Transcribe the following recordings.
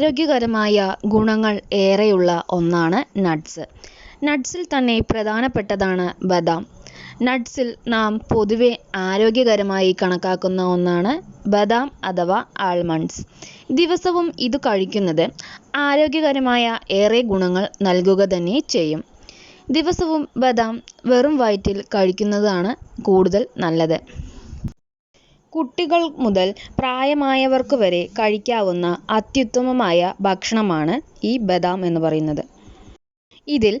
ആരോഗ്യകരമായ ഗുണങ്ങൾ ഏറെയുള്ള ഒന്നാണ് നട്ട്സ് നട്ട്സിൽ തന്നെ പ്രധാനപ്പെട്ടതാണ് ബദാം. നട്ട്സിൽ നാം പൊതുവെ ആരോഗ്യകരമായി കണക്കാക്കുന്ന ഒന്നാണ് ബദാം അഥവാ ആൽമണ്ട്സ് ദിവസവും ഇത് കഴിക്കുന്നത് ആരോഗ്യകരമായ ഏറെ ഗുണങ്ങൾ നൽകുക തന്നെ ചെയ്യും. ദിവസവും ബദാം വെറും വയറ്റിൽ കഴിക്കുന്നതാണ് കൂടുതൽ നല്ലത്. കുട്ടികൾ മുതൽ പ്രായമായവർക്ക് വരെ കഴിക്കാവുന്ന അത്യുത്തമമായ ഭക്ഷണമാണ് ഈ ബദാം എന്ന് പറയുന്നത്. ഇതിൽ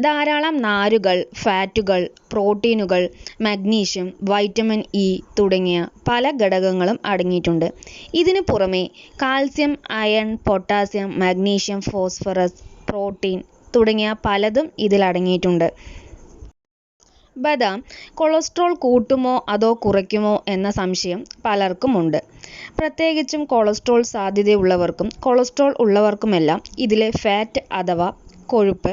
ധാരാളം നാരുകൾ ഫാറ്റുകൾ പ്രോട്ടീനുകൾ മഗ്നീഷ്യം വൈറ്റമിൻ ഇ തുടങ്ങിയ പല ഘടകങ്ങളും അടങ്ങിയിട്ടുണ്ട്. ഇതിനു പുറമെ calcium iron potassium magnesium phosphorus protein തുടങ്ങിയ പലതും ഇതിൽ അടങ്ങിയിട്ടുണ്ട്. ബദാം കൊളസ്ട്രോൾ കൂട്ടുമോ അതോ കുറയ്ക്കുമോ എന്ന സംശയം പലർക്കുമുണ്ട്. പ്രത്യേകിച്ചും കൊളസ്ട്രോൾ സാധ്യതയുള്ളവർക്കും കൊളസ്ട്രോൾ ഉള്ളവർക്കുമെല്ലാം ഇതിലെ ഫാറ്റ് അഥവാ കൊഴുപ്പ്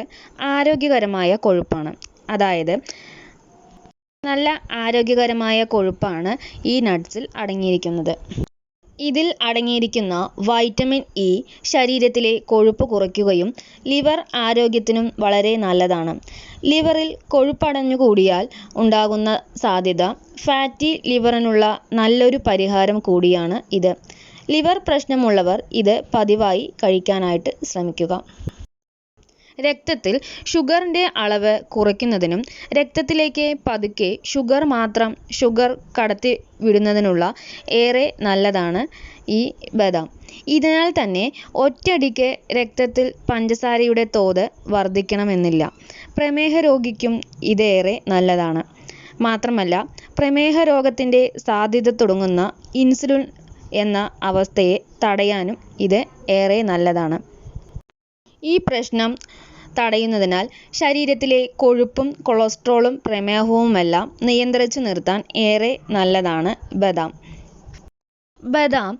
ആരോഗ്യകരമായ കൊഴുപ്പാണ്. അതായത് നല്ല ആരോഗ്യകരമായ കൊഴുപ്പാണ് ഈ നട്ട്സിൽ അടങ്ങിയിരിക്കുന്നത്. ഇതിൽ അടങ്ങിയിരിക്കുന്ന വൈറ്റമിൻ ഇ ശരീരത്തിലെ കൊഴുപ്പ് കുറയ്ക്കുകയും ലിവർ ആരോഗ്യത്തിനും വളരെ നല്ലതാണ്. ലിവറിൽ കൊഴുപ്പടഞ്ഞുകൂടിയാൽ ഉണ്ടാകുന്ന സാധ്യത ഫാറ്റി ലിവറിനുള്ള നല്ലൊരു പരിഹാരം കൂടിയാണ് ഇത്. ലിവർ പ്രശ്നമുള്ളവർ ഇത് പതിവായി കഴിക്കാനായിട്ട് ശ്രമിക്കുക. രക്തത്തിൽ ഷുഗറിന്റെ അളവ് കുറയ്ക്കുന്നതിനും രക്തത്തിലേക്ക് പതുക്കെ ഷുഗർ മാത്രം ഷുഗർ കടത്തി വിടുന്നതിനുള്ള ഏറെ നല്ലതാണ് ഈ ബദാം. ഇതിനാൽ തന്നെ ഒറ്റയടിക്ക് രക്തത്തിൽ പഞ്ചസാരയുടെ തോത് വർദ്ധിക്കണമെന്നില്ല. പ്രമേഹ രോഗിക്കും ഇതേറെ നല്ലതാണ്. മാത്രമല്ല പ്രമേഹ രോഗത്തിന്റെ സാധ്യത തുടങ്ങുന്ന ഇൻസുലിൻ എന്ന അവസ്ഥയെ തടയാനും ഇത് ഏറെ നല്ലതാണ്. ഈ പ്രശ്നം തടയുന്നതിനാൽ ശരീരത്തിലെ കൊഴുപ്പും കൊളസ്ട്രോളും പ്രമേഹവുമെല്ലാം നിയന്ത്രിച്ചു നിർത്താൻ ഏറെ നല്ലതാണ് ബദാം. ബദാം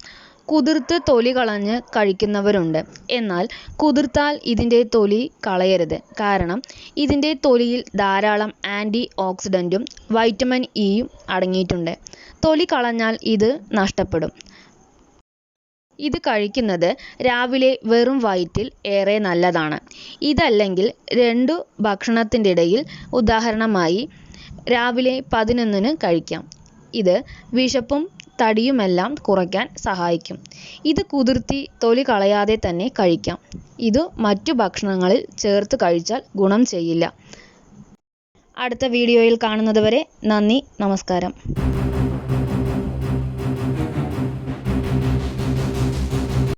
കുതിർത്ത് തൊലി കളഞ്ഞ് കഴിക്കുന്നവരുണ്ട്. എന്നാൽ കുതിർത്താൽ ഇതിന്റെ തൊലി കളയരുത്. കാരണം ഇതിന്റെ തൊലിയിൽ ധാരാളം ആന്റി ഓക്സിഡന്റും വൈറ്റമിൻ ഇയും അടങ്ങിയിട്ടുണ്ട്. തൊലി കളഞ്ഞാൽ ഇത് നഷ്ടപ്പെടും. ഇത് കഴിക്കുന്നത് രാവിലെ വെറും വയറ്റിൽ ഏറെ നല്ലതാണ്. ഇതല്ലെങ്കിൽ രണ്ടു ഇടയിൽ ഉദാഹരണമായി രാവിലെ പതിനൊന്നിന് കഴിക്കാം. ഇത് വിശപ്പും തടിയുമെല്ലാം കുറയ്ക്കാൻ സഹായിക്കും. ഇത് കുതിർത്തി തൊലി കളയാതെ തന്നെ കഴിക്കാം. ഇത് മറ്റു ഭക്ഷണങ്ങളിൽ ചേർത്ത് കഴിച്ചാൽ ഗുണം ചെയ്യില്ല. അടുത്ത വീഡിയോയിൽ കാണുന്നതുവരെ നന്ദി നമസ്കാരം.